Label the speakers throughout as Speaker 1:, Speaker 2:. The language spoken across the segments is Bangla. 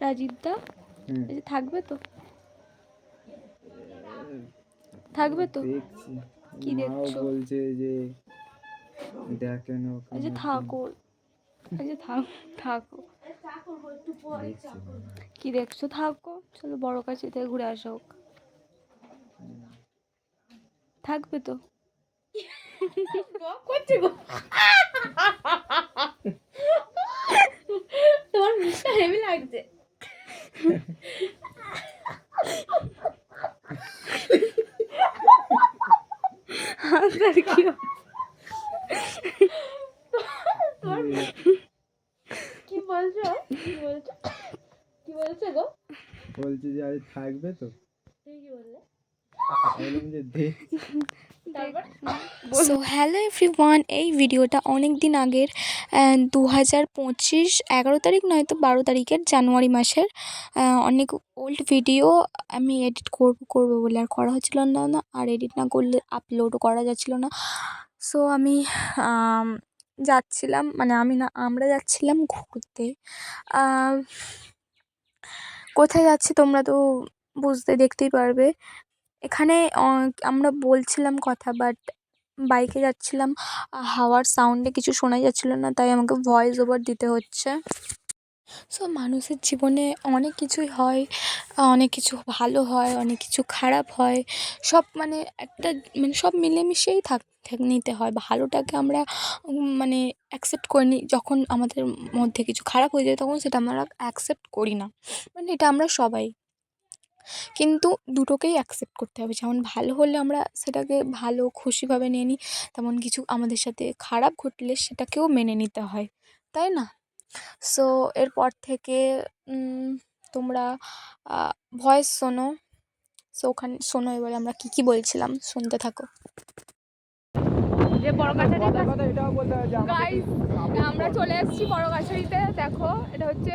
Speaker 1: রাজীব দা?
Speaker 2: হুম।
Speaker 1: যে থাকবে তো? থাকবে তো?
Speaker 2: দেখছি।
Speaker 1: কি
Speaker 2: মাও
Speaker 1: দেখছ?
Speaker 2: বলছে যে দেখেন
Speaker 1: যে থাকো। যে থাক থাকো। কি দেখছ? থাকো। চলো বড় কাছে থেকে ঘুরে আসা থাকবে তো?
Speaker 3: করছে গো তোমার মুখটা হেভি লাগছে।
Speaker 1: কি
Speaker 3: বলছো? কি বলছো কি বলছো গো
Speaker 2: বলছে যে আজ থাকবে তো।
Speaker 3: তুমি কি বললে
Speaker 2: যে
Speaker 4: সো হ্যালো এভরিওয়ান এই ভিডিওটা অনেক দিন আগের দু হাজার পঁচিশ এগারো তারিখ নয়তো বারো তারিখের জানুয়ারি মাসের অনেক ওল্ড ভিডিও আমি এডিট করব করব বলে আর করা হচ্ছিল না না আর এডিট না করলে আপলোডও করা যাচ্ছিল না। সো আমি যাচ্ছিলাম মানে আমি না আমরা যাচ্ছিলাম ঘুরতে। কোথায় যাচ্ছি তোমরা তো বুঝতে দেখতেই পারবে। এখানে আমরা বলছিলাম কথা বাট বাইকে যাচ্ছিলাম হাওয়ার সাউন্ডে কিছু শোনাই যাচ্ছিল না, তাই আমাকে ভয়েস ওভার দিতে হচ্ছে। সো মানুষের জীবনে অনেক কিছুই হয়, অনেক কিছু ভালো হয়, অনেক কিছু খারাপ হয়, সব মানে একটা মানে সব মিলেমিশেই থাক নিতে হয়। ভালোটাকে আমরা মানে অ্যাকসেপ্ট করে যখন আমাদের মধ্যে কিছু খারাপ হয়ে যায়, তখন সেটা আমরা অ্যাকসেপ্ট করি না। মানে এটা আমরা সবাই কিন্তু দুটোকেই অ্যাকসেপ্ট করতে হবে। যেমন ভালো হলে আমরা সেটাকে ভালো খুশিভাবে নিয়ে নিই তেমন কিছু আমাদের সাথে খারাপ ঘটলে সেটাকেও মেনে নিতে হয়। তাই না? সো এরপর থেকে তোমরা ভয়েস শোনো। সো ওখানে শোনো এবারে আমরা কী কী বলছিলাম শুনতে থাকো।
Speaker 1: যে বড় কাছারি
Speaker 2: কথা কথা এটাও বলতে হবে যে আমাকে
Speaker 1: গাইস আমরা চলে এসেছি বড় কাছারিতে দেখো এটা হচ্ছে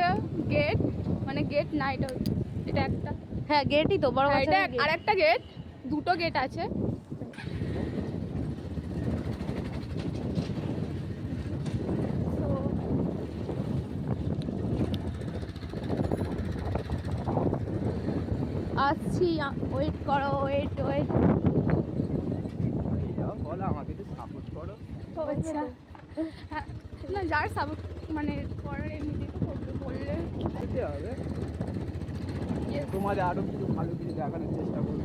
Speaker 1: গেট মানে গেট না এটা হচ্ছে এটা একটা
Speaker 3: হ্যাঁ গেটই তো বড়
Speaker 1: হ্যাঁ, এটা আর একটা গেট দুটো গেট আছে। আসছি ওয়েট করো ওয়েট ওয়েট
Speaker 2: বলো আমাকে একটু সাপোর্ট করো।
Speaker 1: আচ্ছা। হ্যাঁ না যার সাপোর্ট মানে করার এমনিতেই তো বললে।
Speaker 2: যেতে হবে. তোমাদের আরও কিছু ভালো কিছু দেখানোর চেষ্টা করব।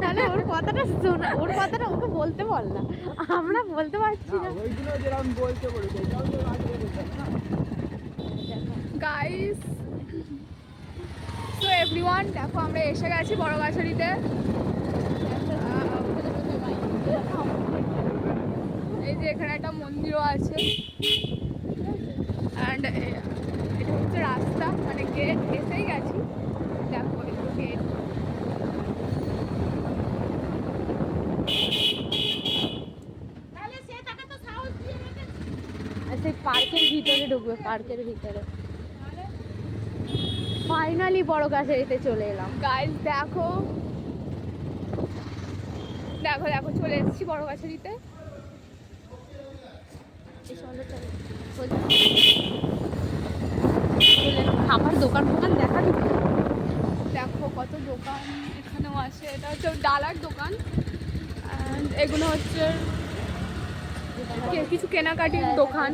Speaker 3: তাহলে ওর কথাটা শোনা ওর কথাটা ওকে বলতে বল না। আমরা বলতে পারছি
Speaker 2: না
Speaker 3: না।
Speaker 2: ওইগুলো যেরকম বলতে পারি সেটাও তো না?
Speaker 1: গাইস তো এভরিওয়ান দেখো আমরা এসে গেছি বড় গাছারিতে এই যে এখানে একটা মন্দিরও আছে। অ্যান্ড এটা হচ্ছে রাস্তা মানে গেট এসেই গেছি দেখো এই গেট
Speaker 3: আর সেই পার্কের ভিতরে ঢুকবে পার্কের ভিতরে। ফাইনালি বড় কাছারিতে চলে এলাম।
Speaker 1: গাইস দেখো। দেখো দেখো, চলে এসেছি বড় গাছারিতে
Speaker 3: খাবার দোকান ফোকান দেখা
Speaker 1: দেখো কত দোকান এখানেও আছে। এটা হচ্ছে ডালার দোকান। এগুলো হচ্ছে কিছু কেনাকাটির দোকান।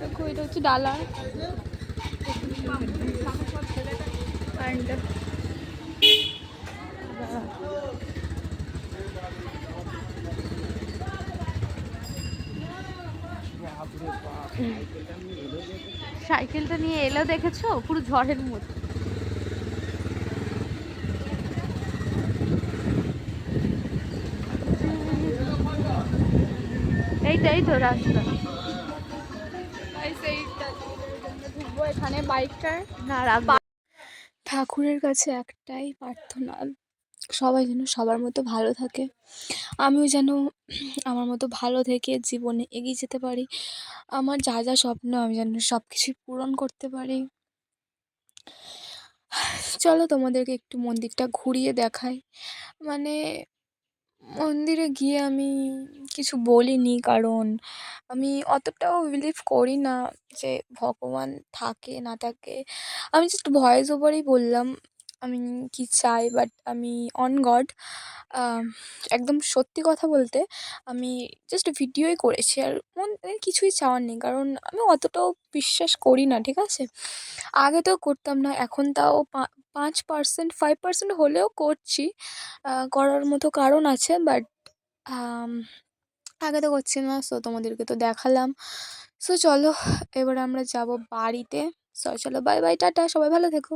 Speaker 1: দেখো, এটা হচ্ছে ডালা।
Speaker 3: সাইকেলটা নিয়ে এলো, দেখেছ? পুরো ঝড়ের মতো। এই তো এই তো, রাস্তা।
Speaker 1: এখানে বাইকটার
Speaker 3: না রাখব।
Speaker 4: ঠাকুরের কাছে একটাই প্রার্থনা, সবাই যেন সবার মতো ভালো থাকে। আমিও যেন আমার মতো ভালো থেকে জীবনে এগিয়ে যেতে পারি। আমার যা যা স্বপ্ন, আমি যেন সব কিছুই পূরণ করতে পারি। চলো তোমাদেরকে একটু মন্দিরটা ঘুরিয়ে দেখাই। মানে মন্দিরে গিয়ে আমি কিছু বলিনি, কারণ আমি অতটাও বিলিভ করি না যে ভগবান থাকে, না থাকে। আমি জাস্ট ভয়েস ওভারেই বললাম, আমি কী চাই বাট আমি অন গড একদম সত্যি কথা বলতে আমি জাস্ট ভিডিওই করেছি, আর মন কিছুই চাওয়ার নেই, কারণ আমি অতটাও বিশ্বাস করি না, ঠিক আছে? আগে তো করতাম না, এখন তাও পাঁচ পার্সেন্ট ফাইভ পার্সেন্ট হলেও করছি। করার মতো কারণ আছে বাট আগে তো করছি না সো তোমাদেরকে তো দেখালাম। সো চলো, এবার আমরা যাব বাড়িতে। সো চলো বাই বাই টাটা, সবাই ভালো থেকো।